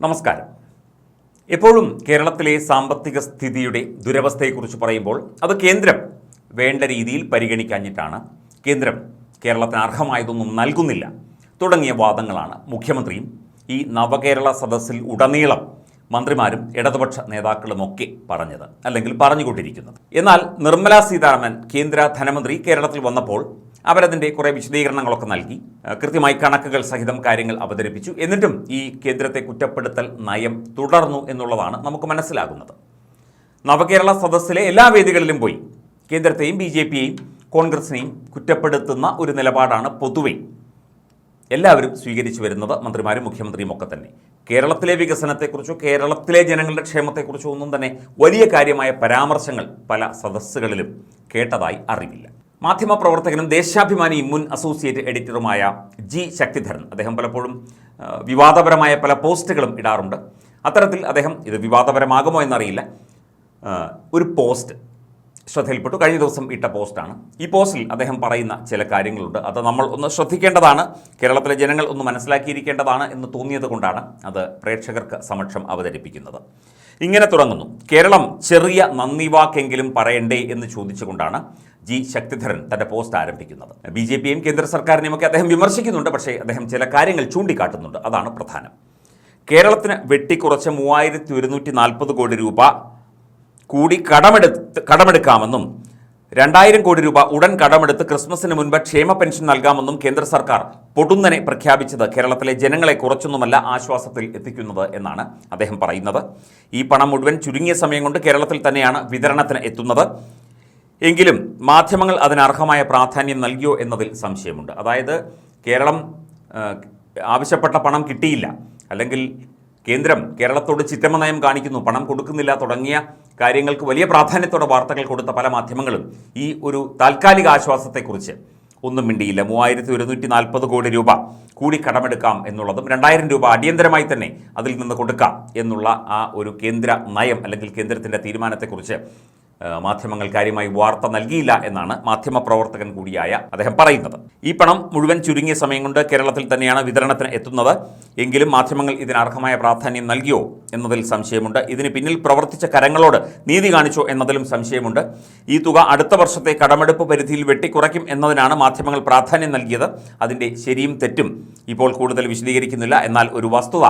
നമസ്കാരം. എപ്പോഴും കേരളത്തിലെ സാമ്പത്തിക സ്ഥിതിയുടെ ദുരവസ്ഥയെക്കുറിച്ച് പറയുമ്പോൾ അത് കേന്ദ്രം വേണ്ട രീതിയിൽ പരിഗണിക്കാഞ്ഞിട്ടാണ് കേന്ദ്രം കേരളത്തിന് അർഹമായതൊന്നും നൽകുന്നില്ല തുടങ്ങിയ വാദങ്ങളാണ് മുഖ്യമന്ത്രിയും ഈ നവകേരള സദസ്സിൽ ഉടനീളം മന്ത്രിമാരും ഇടതുപക്ഷ നേതാക്കളുമൊക്കെ പറഞ്ഞത് അല്ലെങ്കിൽ പറഞ്ഞുകൊണ്ടിരിക്കുന്നത്. എന്നാൽ നിർമ്മലാ സീതാരാമൻ കേന്ദ്ര ധനമന്ത്രി കേരളത്തിൽ വന്നപ്പോൾ അവരതിന്റെ കുറേ വിശദീകരണങ്ങളൊക്കെ നൽകി. കൃത്യമായി കണക്കുകൾ സഹിതം കാര്യങ്ങൾ അവതരിപ്പിച്ചു. എന്നിട്ടും ഈ കേന്ദ്രത്തെ കുറ്റപ്പെടുത്തൽ നയം തുടർന്നു എന്നുള്ളതാണ് നമുക്ക് മനസ്സിലാകുന്നത്. നവകേരള സദസ്സിലെ എല്ലാ വേദികളിലും പോയി കേന്ദ്രത്തെയും ബി ജെ പിയെയും കോൺഗ്രസിനെയും കുറ്റപ്പെടുത്തുന്ന ഒരു നിലപാടാണ് പൊതുവെ. എല്ലാവരും സ്വീകരിച്ചു വരുന്നത് മന്ത്രിമാരും മുഖ്യമന്ത്രിയും ഒക്കെ തന്നെ. കേരളത്തിലെ വികസനത്തെക്കുറിച്ചോ കേരളത്തിലെ ജനങ്ങളുടെ ക്ഷേമത്തെക്കുറിച്ചോ ഒന്നും തന്നെ വലിയ കാര്യമായ പരാമർശങ്ങൾ പല സദസ്സുകളിലും കേട്ടതായി അറിവില്ല. മാധ്യമപ്രവർത്തകനും ദേശാഭിമാനി മുൻ അസോസിയേറ്റ് എഡിറ്ററുമായ ജി ശക്തിധരൻ. അദ്ദേഹം പലപ്പോഴും വിവാദപരമായ പല പോസ്റ്റുകളും ഇടാറുണ്ട്. അത്തരത്തിൽ അദ്ദേഹം ഇത് വിവാദപരമാകുമോ എന്നറിയില്ല. ഒരു പോസ്റ്റ് ശ്രദ്ധയിൽപ്പെട്ടു. കഴിഞ്ഞ ദിവസം ഇട്ട പോസ്റ്റാണ്. ഈ പോസ്റ്റിൽ അദ്ദേഹം പറയുന്ന ചില കാര്യങ്ങളുണ്ട്. അത് നമ്മൾ ഒന്ന് ശ്രദ്ധിക്കേണ്ടതാണ്. കേരളത്തിലെ ജനങ്ങൾ ഒന്ന് മനസ്സിലാക്കിയിരിക്കേണ്ടതാണ് എന്ന് തോന്നിയത് കൊണ്ടാണ് അത് പ്രേക്ഷകർക്ക് സമക്ഷം അവതരിപ്പിക്കുന്നത്. ഇങ്ങനെ തുടങ്ങുന്നു. കേരളം ചെറിയ നന്ദി വാക്കെങ്കിലും പറയണ്ടേ എന്ന് ചോദിച്ചുകൊണ്ടാണ് ജി ശക്തിധരൻ തന്റെ പോസ്റ്റ് ആരംഭിക്കുന്നത്. ബി ജെ പിയും കേന്ദ്ര സർക്കാരിനെയും ഒക്കെ അദ്ദേഹം വിമർശിക്കുന്നുണ്ട്. പക്ഷേ അദ്ദേഹം ചില കാര്യങ്ങൾ ചൂണ്ടിക്കാട്ടുന്നുണ്ട്. അതാണ് പ്രധാനം. കേരളത്തിന് വെട്ടിക്കുറച്ച് മൂവായിരത്തി ഒരുന്നൂറ്റി നാൽപ്പത് കോടി രൂപ കൂടി കടമെടുത്ത് കടമെടുക്കാമെന്നും രണ്ടായിരം കോടി രൂപ ഉടൻ കടമെടുത്ത് ക്രിസ്മസിന് മുൻപ് ക്ഷേമ പെൻഷൻ നൽകാമെന്നും കേന്ദ്ര സർക്കാർ പൊടുന്നനെ പ്രഖ്യാപിച്ചത് കേരളത്തിലെ ജനങ്ങളെ കുറച്ചൊന്നുമല്ല ആശ്വാസത്തിൽ എത്തിക്കുന്നത് എന്നാണ് അദ്ദേഹം പറയുന്നത്. ഈ പണം മുഴുവൻ ചുരുങ്ങിയ സമയം കൊണ്ട് കേരളത്തിൽ തന്നെയാണ് വിതരണത്തിന് എത്തുന്നത്. എങ്കിലും മാധ്യമങ്ങൾ അതിന് അർഹമായ പ്രാധാന്യം നൽകിയോ എന്നതിൽ സംശയമുണ്ട്. അതായത് കേരളം ആവശ്യപ്പെട്ട പണം കിട്ടിയില്ല. അല്ലെങ്കിൽ കേന്ദ്രം കേരളത്തോട് ചിറ്റമ്മ നയം കാണിക്കുന്നു പണം കൊടുക്കുന്നില്ല തുടങ്ങിയ കാര്യങ്ങൾക്ക് വലിയ പ്രാധാന്യത്തോടെ വാർത്തകൾ കൊടുത്ത പല മാധ്യമങ്ങളും ഈ ഒരു താൽക്കാലിക ആശ്വാസത്തെക്കുറിച്ച് ഒന്നും മിണ്ടിയില്ല. മൂവായിരത്തി ഒരുന്നൂറ്റി നാൽപ്പത് കോടി രൂപ കൂടി കടമെടുക്കാം എന്നുള്ളതും രണ്ടായിരം രൂപ അടിയന്തരമായി തന്നെ അതിൽ നിന്ന് കൊടുക്കാം എന്നുള്ള ആ ഒരു കേന്ദ്ര നയം അല്ലെങ്കിൽ കേന്ദ്രത്തിന്റെ തീരുമാനത്തെക്കുറിച്ച് മാധ്യമങ്ങൾ കാര്യമായി വാർത്ത നൽകിയില്ല എന്നാണ് മാധ്യമപ്രവർത്തകൻ കൂടിയായ അദ്ദേഹം പറയുന്നത്. ഈ പണം മുഴുവൻ ചുരുങ്ങിയ സമയം കൊണ്ട് കേരളത്തിൽ തന്നെയാണ് വിതരണത്തിന് എത്തുന്നത്. എങ്കിലും മാധ്യമങ്ങൾ ഇതിന് അർഹമായ പ്രാധാന്യം നൽകിയോ എന്നതിൽ സംശയമുണ്ട്. ഇതിന് പിന്നിൽ പ്രവർത്തിച്ച കരങ്ങളോട് നീതി കാണിച്ചോ എന്നതിലും സംശയമുണ്ട്. ഈ തുക അടുത്ത വർഷത്തെ കടമെടുപ്പ് പരിധിയിൽ വെട്ടിക്കുറയ്ക്കും എന്നതിനാണ് മാധ്യമങ്ങൾ പ്രാധാന്യം നൽകിയത്. അതിന്റെ ശരിയും തെറ്റും ഇപ്പോൾ കൂടുതൽ വിശദീകരിക്കുന്നില്ല. എന്നാൽ ഒരു വസ്തുത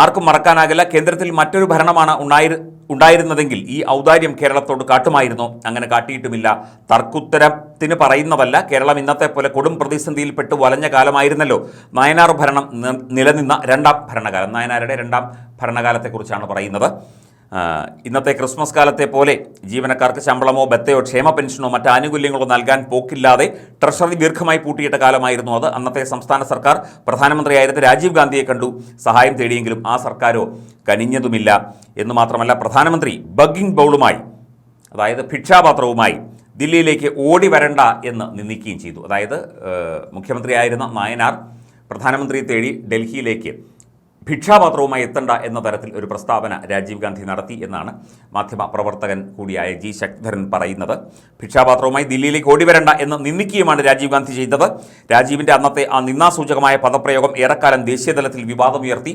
ആർക്കും മറക്കാനാകില്ല. കേന്ദ്രത്തിൽ മറ്റൊരു ഭരണമാണ് ഉണ്ടായി ഉണ്ടായിരുന്നതെങ്കിൽ ഈ ഔദാര്യം കേരളത്തോട് കാട്ടുമായിരുന്നു. അങ്ങനെ കാട്ടിയിട്ടുമില്ല. തർക്കുത്തരത്തിന് പറയുന്നതല്ല. കേരളം ഇന്നത്തെ പോലെ കൊടും പ്രതിസന്ധിയിൽപ്പെട്ട് വലഞ്ഞ കാലമായിരുന്നല്ലോ. നയനാർ ഭരണം നിലനിന്ന രണ്ടാം ഭരണകാലം. നയനാരുടെ രണ്ടാം ഭരണകാലത്തെക്കുറിച്ചാണ് പറയുന്നത്. ഇന്നത്തെ ക്രിസ്മസ് കാലത്തെ പോലെ ജീവനക്കാർക്ക് ശമ്പളമോ ബത്തയോ ക്ഷേമ പെൻഷനോ മറ്റ് ആനുകൂല്യങ്ങളോ നൽകാൻ പോക്കില്ലാതെ ട്രഷറി ദീർഘമായി പൂട്ടിയിട്ട കാലമായിരുന്നു അത്. അന്നത്തെ സംസ്ഥാന സർക്കാർ പ്രധാനമന്ത്രിയായിരുന്ന രാജീവ് ഗാന്ധിയെ കണ്ടു. സഹായം തേടിയെങ്കിലും ആ സർക്കാരോ കനിഞ്ഞതുമില്ല. എന്ന് മാത്രമല്ല പ്രധാനമന്ത്രി ബഗ്ഗിംഗ് ബൗളുമായി അതായത് ഭിക്ഷാപാത്രവുമായി ദില്ലിയിലേക്ക് ഓടി വരണ്ട എന്ന് നിന്ദിക്കുകയും ചെയ്തു. അതായത് മുഖ്യമന്ത്രിയായിരുന്ന നായനാർ പ്രധാനമന്ത്രിയെ തേടി ഡൽഹിയിലേക്ക് ഭിക്ഷാപാത്രവുമായി എത്തണ്ട എന്ന തരത്തിൽ ഒരു പ്രസ്താവന രാജീവ് ഗാന്ധി നടത്തി എന്നാണ് മാധ്യമ പ്രവർത്തകൻ കൂടിയായ ജി ശക്തിധരൻ പറയുന്നത്. ഭിക്ഷാപാത്രവുമായി ദില്ലിയിലേക്ക് ഓടി വരണ്ട എന്ന് നിന്ദിക്കുകയുമാണ് രാജീവ് ഗാന്ധി ചെയ്തത്. രാജീവിന്റെ അന്നത്തെ ആ നിന്നാസൂചകമായ പദപ്രയോഗം ഏറെക്കാലം ദേശീയതലത്തിൽ വിവാദമുയർത്തി.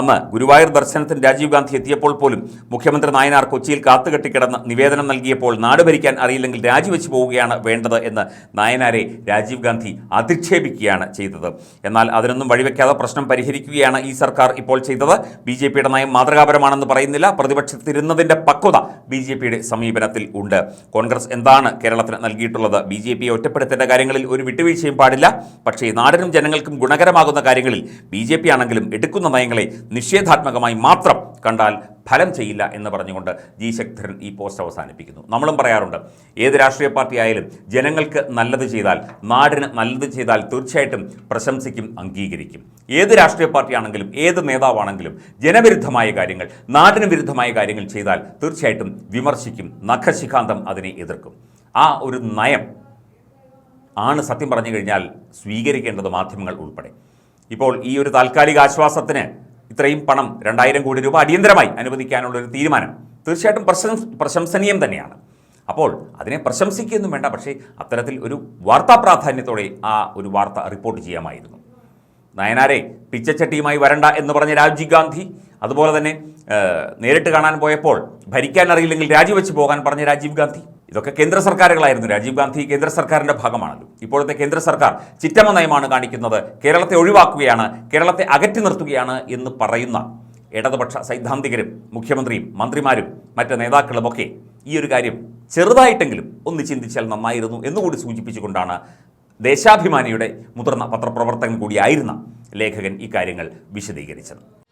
അന്ന് ഗുരുവായൂർ ദർശനത്തിന് രാജീവ് ഗാന്ധി എത്തിയപ്പോൾ പോലും മുഖ്യമന്ത്രി നായനാർ കൊച്ചിയിൽ കാത്തുകെട്ടിക്കിടന്ന് നിവേദനം നൽകിയപ്പോൾ നാട് ഭരിക്കാൻ അറിയില്ലെങ്കിൽ രാജിവെച്ച് പോവുകയാണ് വേണ്ടത് എന്ന് നായനാരെ രാജീവ് ഗാന്ധി അധിക്ഷേപിക്കുകയാണ് ചെയ്തത്. എന്നാൽ അതിനൊന്നും വഴിവെക്കാതെ പ്രശ്നം പരിഹരിക്കുകയാണ് ഈ സർക്കാർ ഇപ്പോൾ ചെയ്തത്. ബി ജെ പിയുടെ നയം മാതൃകാപരമാണെന്ന് പറയുന്നില്ല. പ്രതിപക്ഷത്തിരുന്നതിന്റെ പക്വത ബി ജെ പിയുടെ സമീപനത്തിൽ ഉണ്ട്. കോൺഗ്രസ് എന്താണ് കേരളത്തിന് നൽകിയിട്ടുള്ളത്? ബി ജെ പിയെ ഒറ്റപ്പെടുത്തേണ്ട കാര്യങ്ങളിൽ ഒരു വിട്ടുവീഴ്ചയും പാടില്ല. പക്ഷേ നാടിനും ജനങ്ങൾക്കും ഗുണകരമാകുന്ന കാര്യങ്ങളിൽ ബി ജെ പി ആണെങ്കിലും എടുക്കുന്ന നയങ്ങളെ നിഷേധാത്മകമായി മാത്രം കണ്ടാൽ ഫലം ചെയ്യില്ല എന്ന് പറഞ്ഞുകൊണ്ട് ജി ശക്തരൻ ഈ പോസ്റ്റ് അവസാനിപ്പിക്കുന്നു. നമ്മളും പറയാറുണ്ട് ഏത് രാഷ്ട്രീയ പാർട്ടി ആയാലും ജനങ്ങൾക്ക് നല്ലത് ചെയ്താൽ നാടിന് നല്ലത് ചെയ്താൽ തീർച്ചയായിട്ടും പ്രശംസിക്കും അംഗീകരിക്കും. ഏത് രാഷ്ട്രീയ പാർട്ടിയാണെങ്കിലും ഏത് നേതാവാണെങ്കിലും ജനവിരുദ്ധമായ കാര്യങ്ങൾ നാടിന് വിരുദ്ധമായ കാര്യങ്ങൾ ചെയ്താൽ തീർച്ചയായിട്ടും വിമർശിക്കും നഖശിഖാന്തം അതിനെ എതിർക്കും. ആ ഒരു നയം ആണ് സത്യം പറഞ്ഞു കഴിഞ്ഞാൽ സ്വീകരിക്കേണ്ടത് മാധ്യമങ്ങൾ ഉൾപ്പെടെ. ഇപ്പോൾ ഈ ഒരു താൽക്കാലിക ആശ്വാസത്തിന് ഇത്രയും പണം രണ്ടായിരം കോടി രൂപ അടിയന്തരമായി അനുവദിക്കാനുള്ള ഒരു തീരുമാനം തീർച്ചയായിട്ടും പ്രശംസ പ്രശംസനീയം തന്നെയാണ്. അപ്പോൾ അതിനെ പ്രശംസിക്കുകയൊന്നും വേണ്ട പക്ഷേ അത്തരത്തിൽ ഒരു വാർത്താ പ്രാധാന്യത്തോടെ ആ ഒരു വാർത്ത റിപ്പോർട്ട് ചെയ്യാമായിരുന്നു. നയനാരെ പിച്ചച്ചട്ടിയുമായി വരണ്ട എന്ന് പറഞ്ഞ രാജീവ് ഗാന്ധി അതുപോലെ തന്നെ നേരിട്ട് കാണാൻ പോയപ്പോൾ ഭരിക്കാൻ അറിയില്ലെങ്കിൽ രാജിവെച്ച് പോകാൻ പറഞ്ഞ രാജീവ് ഗാന്ധി ഇതൊക്കെ കേന്ദ്ര സർക്കാരുകളായിരുന്നു. രാജീവ് ഗാന്ധി കേന്ദ്ര സർക്കാരിന്റെ ഭാഗമാണല്ലോ. ഇപ്പോഴത്തെ കേന്ദ്ര സർക്കാർ ചിറ്റമ്മ നയമാണ് കാണിക്കുന്നത്. കേരളത്തെ ഒഴിവാക്കുകയാണ് കേരളത്തെ അകറ്റി നിർത്തുകയാണ് എന്ന് പറയുന്ന ഇടതുപക്ഷ സൈദ്ധാന്തികരും മുഖ്യമന്ത്രിയും മന്ത്രിമാരും മറ്റ് നേതാക്കളുമൊക്കെ ഈ ഒരു കാര്യം ചെറുതായിട്ടെങ്കിലും ഒന്ന് ചിന്തിച്ചാൽ നന്നായിരുന്നു എന്നുകൂടി സൂചിപ്പിച്ചുകൊണ്ടാണ് ദേശാഭിമാനിയുടെ മുതിർന്ന പത്രപ്രവർത്തകൻ കൂടിയായിരുന്ന ലേഖകൻ ഇക്കാര്യങ്ങൾ വിശദീകരിച്ചത്.